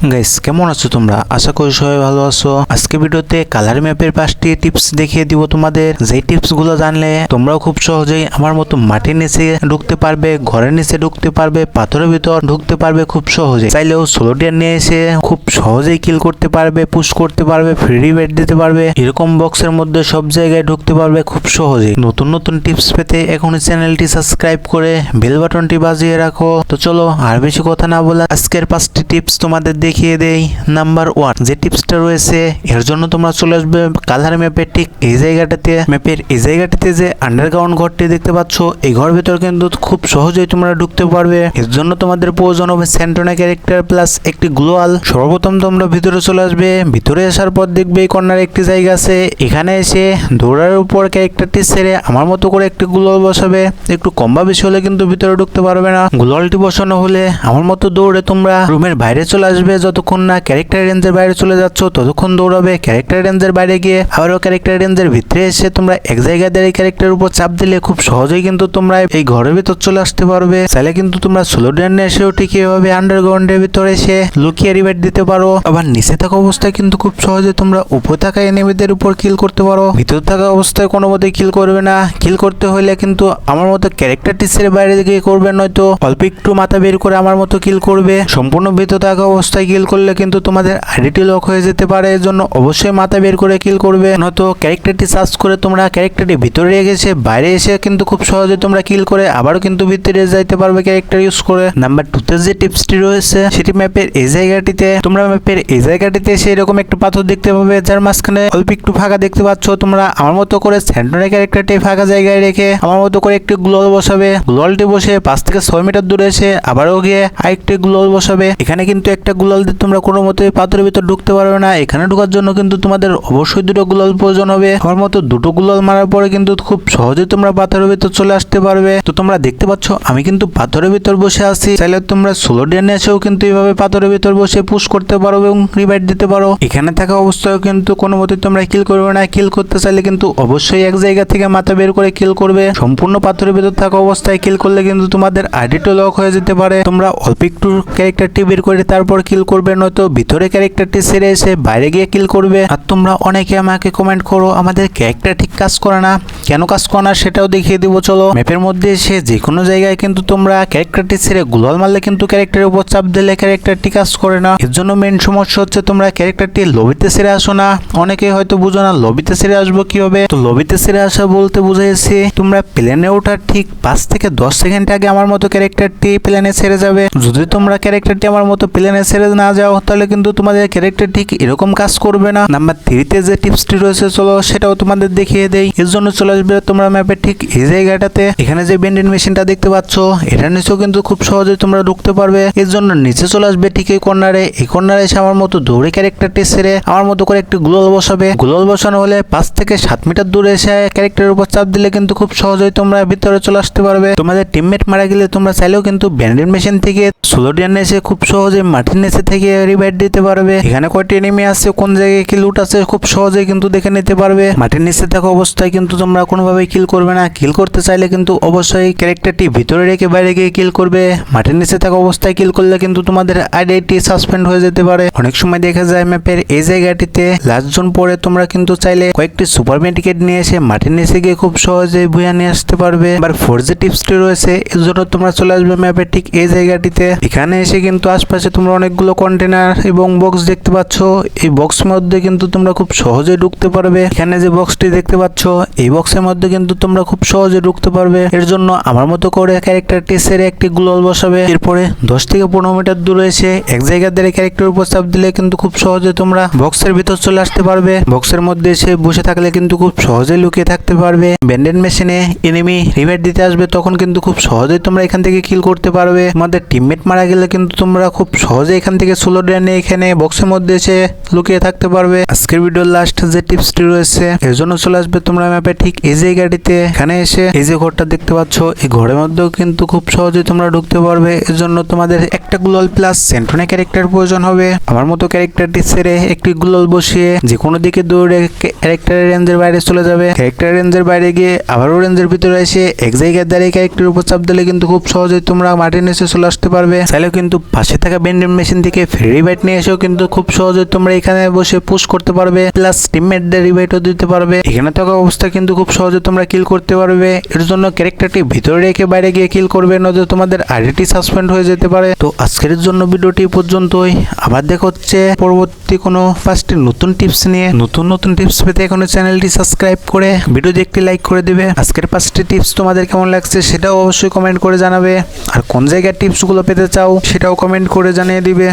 Guys কেমন আছো তোমরা? আশা করি সবাই ভালো আছো। আজকে ভিডিওতে কালার ম্যাপের পাঁচটি টিপস দেখিয়ে দিব তোমাদের। যেই টিপসগুলো জানলে তোমরাও খুব সহজেই আমার মতো মাটির নিচে ঢুকতে পারবে, ঘরের নিচে ঢুকতে পারবে, পাথরের ভিতর ঢুকতে পারবে খুব সহজে। চাইলেও সোলো ডিয়ার নিয়ে এসে খুব সহজেই কিল করতে পারবে পুশ করতে পারবে ফ্রি রিবেট দিতে পারবে। এরকম বক্সের মধ্যে সব জায়গায় ঢুকতে পারবে খুব সহজে নতুন নতুন টিপস পেতে এখনই চ্যানেলটি সাবস্ক্রাইব করে বেল বাটনটি বাজিয়ে রাখো। তো চলো আর বেশি কথা না বলে আজকের পাঁচটি টিপস তোমাদের দেখিয়ে দেই। নাম্বার ওয়ান যে টিপসটা রয়েছে, এর জন্য তোমরা চলে আসবে কালার ম্যাপের ঠিক এই জায়গাটাতে। ম্যাপের এই জায়গাটাতে যে আন্ডারগ্রাউন্ড ঘরটি দেখতে পাচ্ছ, এই ঘর ভিতর কিন্তু খুব সহজেই তোমরা ঢুকতে পারবে। এর জন্য তোমাদের প্রয়োজন হবে স্যান্টোনা ক্যারেক্টার প্লাস একটি গ্লোয়াল সর্বপ্রথম তোমরা ভিতরে চলে আসবে। ভিতরে আসার পর দেখবে এই কর্নার একটি জায়গা আছে। এখানে এসে দৌড়ার উপর ক্যারেক্টারটি ছেড়ে আমার মতো করে একটি গ্লোয়াল বসাবে। একটু কম বা বেশি হলে কিন্তু ভিতরে ঢুকতে পারবে না। গ্লোয়ালটি বসানো হলে আমার মতো দৌড়ে তোমরা রুমের বাইরে চলে আসবে। যতক্ষণ না ক্যারেক্টার রেঞ্জের বাইরে চলে যাচ্ছ, ততক্ষণ দৌড়াবে ক্যারেক্টার রেঞ্জের বাইরে গিয়ে আবারও ক্যারেক্টার রেঞ্জের ভিতরে এসে তোমরা এক জায়গায় দাঁড়িয়ে ক্যারেক্টারের উপর চাপ দিলে খুব সহজেই কিন্তু তোমরা এই ঘরের ভিতর চলে আসতে পারবে। চাইলে কিন্তু তোমরা সোলো ড্যানে এসেও ঠিক এভাবে আন্ডারগ্রাউন্ডের ভিতরে এসে লুকিয়ে রিবেট দিতে পারো। আবার নিচে থাকা অবস্থায় কিন্তু খুব সহজে তোমরা উপরে থাকা এনিমিদের উপর কিল করতে পারো। ভিতর থাকা অবস্থায় কোনো মতে কিল করবে না। কিল করতে হলে কিন্তু আমার মতো ক্যারেক্টার ছেড়ে বাইরে গিয়ে করবে, নয়তো অল্প একটু মাথা বের করে আমার মতো কিল করবে। সম্পূর্ণ ভিতর থাকা অবস্থায় কিল করলে কিন্তু তোমাদের আইডিটি লক হয়ে যেতে পারে। এর জন্য অবশ্যই মাথা বের করে কিল করবে। নয়তো ক্যারেক্টারটি সার্চ করে তোমরা ক্যারেক্টারটি ভিতরে রেখেছে বাইরে এসে কিন্তু খুব সহজে তোমরা কিল করে আবারও কিন্তু ভিতরে যাইতে পারবে ক্যারেক্টার ইউজ করে। নাম্বার টুতে যে টিপসটি রয়েছে, সেটি ম্যাপের এই জায়গাটিতে। তোমরা ম্যাপের এই জায়গাটিতে সেই রকম একটা পাথর দেখতে পাবে, যার মাঝখানে অল্প একটু ফাঁকা দেখতে পাচ্ছ। তোমরা আমার মতো করে স্যান্টনের ক্যারেক্টারটি ফাঁকা জায়গায় রেখে আমার মতো করে একটি গ্লোল বসাবে। গ্লোলটি বসে পাঁচ থেকে ছয় মিটার দূরে এসে আবারও গিয়ে আরেকটি গ্লোল বসাবে। এখানে কিন্তু একটা গ্লোল দিয়ে তোমরা কোনো মতে পাথরের ভিতর ঢুকতে পারবে না। এখানে ঢোকার জন্য কিন্তু তোমাদের অবশ্যই দুটো গ্লোল প্রয়োজন হবে। আমার মতো দুটো গ্লোল মারার পরে কিন্তু খুব সহজে তোমরা পাথরের ভিতর চলে আসতে পারবে। তো তোমরা দেখতে পাচ্ছ, আমি কিন্তু পাথরের ভিতর বসে আছি। চাইলে তোমরা সোলো ড্যানে এসেও কিন্তু এইভাবে পাথরের ভিতর বসে পুশ করতে পারো এবং রিভাইট দিতে পারো। এখানে থাকা অবস্থায় কিন্তু কোনো মতে তোমরা কিল করবে না। কিল করতে চাইলে কিন্তু অবশ্যই এক জায়গা থেকে মাথা বের করে কিল করবে। সম্পূর্ণ পাথরের ভিতর থাকা অবস্থায় কিল করলে কিন্তু তোমাদের আইডিটা লক হয়ে যেতে পারে। তোমরা অল্প একটু ক্যারেক্টারটি বের করে তারপর কিল করবে, নয়তো ভিতরে ক্যারেক্টারটি সেরে এসে বাইরে গিয়ে কিল করবে। আর তোমরা অনেকে আমাকে কমেন্ট করো, আমাদের ক্যারেক্টার ঠিক কাজ করে না। কেন কাজ করে না সেটাও দেখিয়ে দিব, চলো। ম্যাপের মধ্যে এসে যে কোনো জায়গায় কিন্তু তোমরা ক্যারেক্টারটি ছেড়ে গ্লোয়াল মারলে কিন্তু ক্যারেক্টারের উপর চাপ দিলে ক্যারেক্টারটি কাজ করে না। এর জন্য মেন সমস্যা হচ্ছে তোমরা ক্যারেক্টারটি লবিতে ছেড়ে আসো না। অনেকে হয়তো বুঝো না লবিতে ছেড়ে আসব কি হবে তো লবিতে ছেড়ে আসা বলতে বুঝাইছি, তোমরা প্লেনে ওঠার ঠিক পাঁচ থেকে দশ সেকেন্ড আগে আমার মতো ক্যারেক্টারটি প্লেনে ছেড়ে যাবে। যদি তোমরা ক্যারেক্টারটি আমার মতো প্লেনে ছেড়ে না যাও, তাহলে কিন্তু তোমাদের ক্যারেক্টার ঠিক এরকম কাজ করবে না। নাম্বার থ্রিতে যে টিপসটি রয়েছে, চলো সেটাও তোমাদের দেখিয়ে দেই। এর জন্য চলে আসবে, তোমরা ম্যাপের ঠিক এই জায়গাটাতে। এখানে যে বেন্ডিন মেশিনটা দেখতে পাচ্ছ, এটা নিচেও কিন্তু খুব সহজে তোমরা ঢুকতে পারবে। এর জন্য নিচে চলে আসবে ঠিক এই কর্নারে এই কর্নারে এসে আমার মতো দৌড়ে ক্যারেক্টারটি ছেড়ে আমার মতো করে একটি গ্লোল বসাবে। গ্লোল বসানো হলে পাঁচ থেকে সাত মিটার দূরে এসে ক্যারেক্টারের উপর চাপ দিলে কিন্তু খুব সহজেই তোমরা ভিতরে চলে আসতে পারবে। তোমাদের টিমমেট মারা গেলে তোমরা চাইলেও কিন্তু ব্যান্ডেড মেশিন থেকে সোলোডিয়ান এসে খুব সহজে মাটির নিচে থেকে রিভাইট দিতে পারবে। এখানে কয়টি এনিমি আছে, কোন জায়গায় কি লুট আছে, খুব সহজে কিন্তু দেখে নিতে পারবে। মাটির নিচে থাকা অবস্থায় কিন্তু তোমরা কোনোভাবেই কিল করবে না। কিল করতে চাইলে কিন্তু অবশ্যই ক্যারেক্টারটি ভিতরে রেখে বাইরে গিয়ে কিল করবে। মাটির নিচে থাকা অবস্থায় কিল করলে কিন্তু তোমাদের আইডেন্টি সাসপেন্ড হয়ে যেতে পারে। অনেক সময় দেখা যায় ম্যাপের এই জায়গাটিতে লাস্ট জোন পরে তোমরা কিন্তু চাইলে কয়েকটি সুপার মেডিকেট নিয়ে এসে মাটির নিচে গিয়ে খুব সহজে ভুয়া নিয়ে আসতে পারবে। আবার ফোর জি টিপসটি রয়েছে, এর জন্য তোমরা চলে আসবে ম্যাপের ঠিক এই জায়গাটিতে। এখানে এসে কিন্তু আশপাশে তোমরা অনেকগুলো কন্টেনার এবং বক্স দেখতে পাচ্ছ। এই বক্সের মধ্যে কিন্তু তোমরা খুব সহজে ঢুকতে পারবে। এখানে যে বক্সটি দেখতে পাচ্ছ, এই বক্সের মধ্যে কিন্তু তোমরা খুব সহজে ঢুকতে পারবে। এর জন্য আমার মতো করে ক্যারেক্টারটি সেরে একটি গ্লোল বসাবে। এরপরে দশ থেকে পনেরো মিটার দূরে এসে এক জায়গা দিয়ে ক্যারেক্টার উপর চাপ দিলে কিন্তু খুব সহজে তোমরা বক্সের ভিতর চলে আসতে পারবে। বক্সের মধ্যে এসে বসে থাকলে কিন্তু খুব সহজে লুকিয়ে থাকতে পারবে। ব্যান্ডেড মেশিনে এনিমি রিভাইট দিতে আসবে তখন কিন্তু খুব সহজেই তোমরা এখান থেকে কিল করতে পারবে। তোমাদের টিমমেট মারা গেলে কিন্তু তোমরা খুব সহজে এখান থেকে সোলো ড্রেনে এখানে বক্সের মধ্যে এসে লুকিয়ে থাকতে পারবে। আজকের ভিডিওর লাস্ট যে টিপসটি রয়েছে, এর জন্য চলে আসবে তোমরা ম্যাপে ঠিক এই জায়গাটিতে এখানে এসে এই যে ঘরটা দেখতে পাচ্ছ, এই ঘরের মধ্যেও কিন্তু খুব সহজে তোমরা ঢুকতে পারবে। এর জন্য তোমাদের একটা গ্লোয়াল প্লাস সেন্টনে ক্যারেক্টার প্রয়োজন হবে। আমার মতো ক্যারেক্টারটি ছেড়ে একটি গ্লোয়াল বসিয়ে যে কোনো দিকে দৌড়ে ক্যারেক্টারের রেঞ্জের বাইরে চলে যাবে। ক্যারেক্টার রেঞ্জের বাইরে গিয়ে আবারও রেঞ্জের ভিতরে এসে এক জায়গায় দাঁড়িয়ে ক্যারেক্টার উপর চাপ দিলে কিন্তু খুব সহজেই তোমরা মাটির নিচে চলে আসতে পারবে। চাইলেও কিন্তু পাশে থাকা বেন্ডিং মেশিন থেকে ফেরি বাইট নিয়ে এসেও কিন্তু খুব সহজেই তোমরা এখানে বসে পুশ করতে পারবে প্লাস টিমমেটদের রিবাইটও দিতে পারবে। এখানে থাকা অবস্থা কিন্তু খুব সহজে তোমরা কিল করতে পারবে। এর জন্য ক্যারেক্টারটি ভিতরে রেখে বাইরে গিয়ে কিল করবে, নয়তো তোমাদের আইডিটি সাসপেন্ড হয়ে যেতে পারে। তো আজকের জন্য ভিডিওটি পর্যন্তই। আবার দেখা হচ্ছে পরবর্তী কোনো পাঁচটি নতুন টিপস নিয়ে। নতুন নতুন টিপস পেতে এখনও চ্যানেলটি সাবস্ক্রাইব করে ভিডিও দেখতে লাইক করে দিবে। আজকের পাঁচটি টিপস তোমাদের কেমন লাগছে সেটাও অবশ্যই কমেন্ট করে জানাবে। আর কোন জায়গার টিপসগুলো পেতে চাও সেটাও কমেন্ট করে জানিয়ে দিবে।